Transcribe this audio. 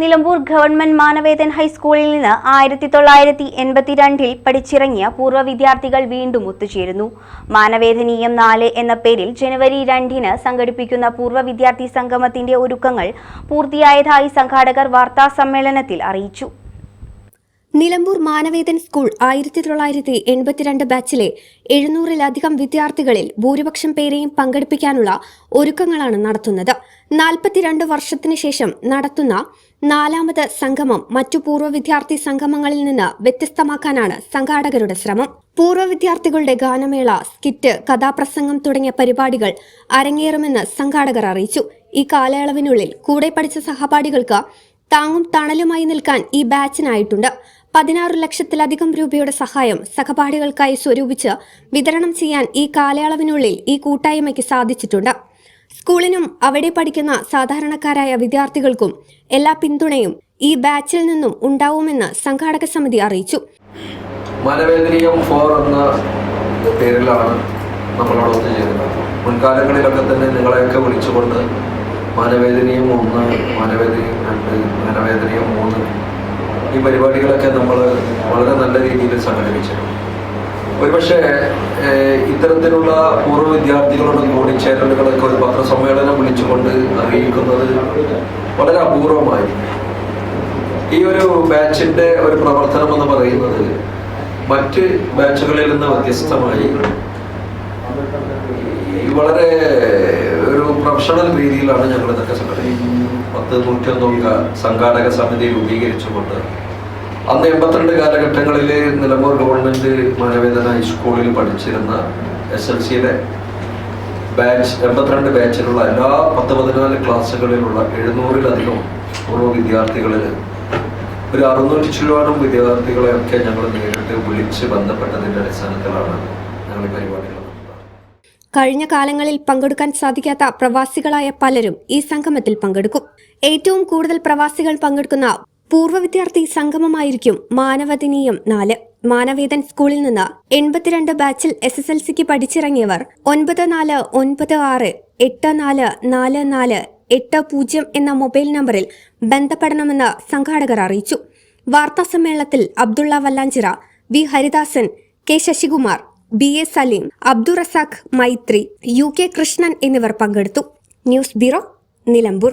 Nilambur government Manavedan ഹൈസ്കൂളിൽ നിന്ന് ആയിരത്തി തൊള്ളായിരത്തി എൺപത്തിരണ്ടിൽ പഠിച്ചിറങ്ങിയ പൂർവ വിദ്യാർത്ഥികൾ വീണ്ടും ഒത്തുചേരുന്നു. മാനവേദനീയം നാല് എന്ന പേരിൽ ജനുവരി രണ്ടിന് സംഘടിപ്പിക്കുന്ന പൂർവ വിദ്യാർത്ഥി സംഗമത്തിന്റെ ഒരുക്കങ്ങൾ പൂർത്തിയായതായി സംഘാടകർ വാർത്താ സമ്മേളനത്തിൽ അറിയിച്ചു. നിലമ്പൂർ മാനവേദൻ സ്കൂൾ ആയിരത്തി തൊള്ളായിരത്തി എൺപത്തിരണ്ട് ബാച്ചിലെ എഴുന്നൂറിലധികം വിദ്യാർത്ഥികളിൽ ഭൂരിപക്ഷം പേരെയും പങ്കെടുപ്പിക്കാനുള്ള ഒരുക്കങ്ങളാണ് നടത്തുന്നത്. നാൽപ്പത്തിരണ്ട് വർഷത്തിനു ശേഷം നടത്തുന്ന നാലാമത് സംഗമം മറ്റു പൂർവ വിദ്യാർത്ഥി സംഗമങ്ങളിൽ നിന്ന് വ്യത്യസ്തമാക്കാനാണ് സംഘാടകരുടെ ശ്രമം. പൂർവ വിദ്യാർത്ഥികളുടെ ഗാനമേള സ്കിറ്റ് കഥാപ്രസംഗം തുടങ്ങിയ പരിപാടികൾ അരങ്ങേറുമെന്ന് സംഘാടകർ അറിയിച്ചു. ഈ കാലയളവിനുള്ളിൽ കൂടെ പഠിച്ച സഹപാഠികൾക്ക് താങ്ങും തണലുമായി നിൽക്കാൻ ഈ ബാച്ചിനായിട്ടുണ്ട്. പതിനാറ് ലക്ഷത്തിലധികം രൂപയുടെ സഹായം സഹപാഠികൾക്കായി സ്വരൂപിച്ച് വിതരണം ചെയ്യാൻ ഈ കാലയളവിനുള്ളിൽ ഈ കൂട്ടായ്മയ്ക്ക് സാധിച്ചിട്ടുണ്ട്. സ്കൂളിനും അവിടെ പഠിക്കുന്ന സാധാരണക്കാരായ വിദ്യാർത്ഥികൾക്കും എല്ലാ പിന്തുണയും ഈ ബാച്ചിൽ നിന്നും ഉണ്ടാവുമെന്ന് സംഘാടക സമിതി അറിയിച്ചു. മനവേദനീയം ഫോർ എന്ന മുൻകാലങ്ങളിലൊക്കെ തന്നെ നിങ്ങളെയൊക്കെ വിളിച്ചുകൊണ്ട് മാനവേദനയും ഒന്ന് മാനവേദനയും രണ്ട് മാനവേദനയും മൂന്ന് ഈ പരിപാടികളൊക്കെ നമ്മൾ വളരെ നല്ല രീതിയിൽ സംഘടിപ്പിച്ചിരുന്നു ഒരുപക്ഷെ ഇത്തരത്തിലുള്ള പൂർവ വിദ്യാർത്ഥികളുടെ കൂടിച്ചേരലുകളൊക്കെ ഒരു പത്രസമ്മേളനം വിളിച്ചുകൊണ്ട് അറിയിക്കുന്നത് വളരെ അപൂർവമായി. ഈ ഒരു ബാച്ചിന്റെ ഒരു പ്രവർത്തനം എന്ന് പറയുന്നത് മറ്റ് ബാച്ചുകളിൽ നിന്ന് വ്യത്യസ്തമായി വളരെ ഒരു പ്രൊഫഷണൽ രീതിയിലാണ് ഞങ്ങൾ ഇതൊക്കെ സംഘടിപ്പിക്കുന്നത്. പത്ത് നൂറ്റൊന്നൊക്കെ സംഘാടക സമിതി രൂപീകരിച്ചുകൊണ്ട് അന്ന് എൺപത്തിരണ്ട് കാലഘട്ടങ്ങളിൽ നിലമ്പൂർ ഗവൺമെന്റ് മാനവേദന ഹൈസ്കൂളിൽ പഠിച്ചിരുന്ന എസ് എൽ സിയുടെ ബാച്ച് എൺപത്തിരണ്ട് ബാച്ചിലുള്ള എല്ലാ പത്ത് പതിനാല് ക്ലാസ്സുകളിലുള്ള എഴുന്നൂറിലധികം ഓരോ വിദ്യാർത്ഥികളിൽ ഒരു അറുന്നൂറ്റി ചില്ലുവാനും വിദ്യാർത്ഥികളെയൊക്കെ ഞങ്ങൾ നേരിട്ട് വിളിച്ച് ബന്ധപ്പെട്ടതിന്റെ അടിസ്ഥാനത്തിലാണ് ഞങ്ങൾ ഈ പരിപാടികൾ കഴിഞ്ഞ കാലങ്ങളിൽ പങ്കെടുക്കാൻ സാധിക്കാത്ത പ്രവാസികളായ പലരും ഈ സംഗമത്തിൽ പങ്കെടുക്കും. ഏറ്റവും കൂടുതൽ പ്രവാസികൾ പങ്കെടുക്കുന്ന പൂർവ വിദ്യാർത്ഥി സംഗമമായിരിക്കും മാനവദിനീയം നാല്. മാനവേദൻ സ്കൂളിൽ നിന്ന് എൺപത്തിരണ്ട് ബാച്ചിൽ എസ് എസ് എൽ സിക്ക് പഠിച്ചിറങ്ങിയവർ ഒൻപത് നാല് ഒൻപത് ആറ് എട്ട് നാല് നാല് നാല് എട്ട് പൂജ്യം എന്ന മൊബൈൽ നമ്പറിൽ ബന്ധപ്പെടണമെന്ന് സംഘാടകർ അറിയിച്ചു. വാർത്താ സമ്മേളനത്തിൽ Abdulla Vallanchira V. Haridasan K. Sasikumar B. A. Salim Abdurazak Maithri U. K. Krishnan എന്നിവർ പങ്കെടുത്തു. News bureau Nilambur.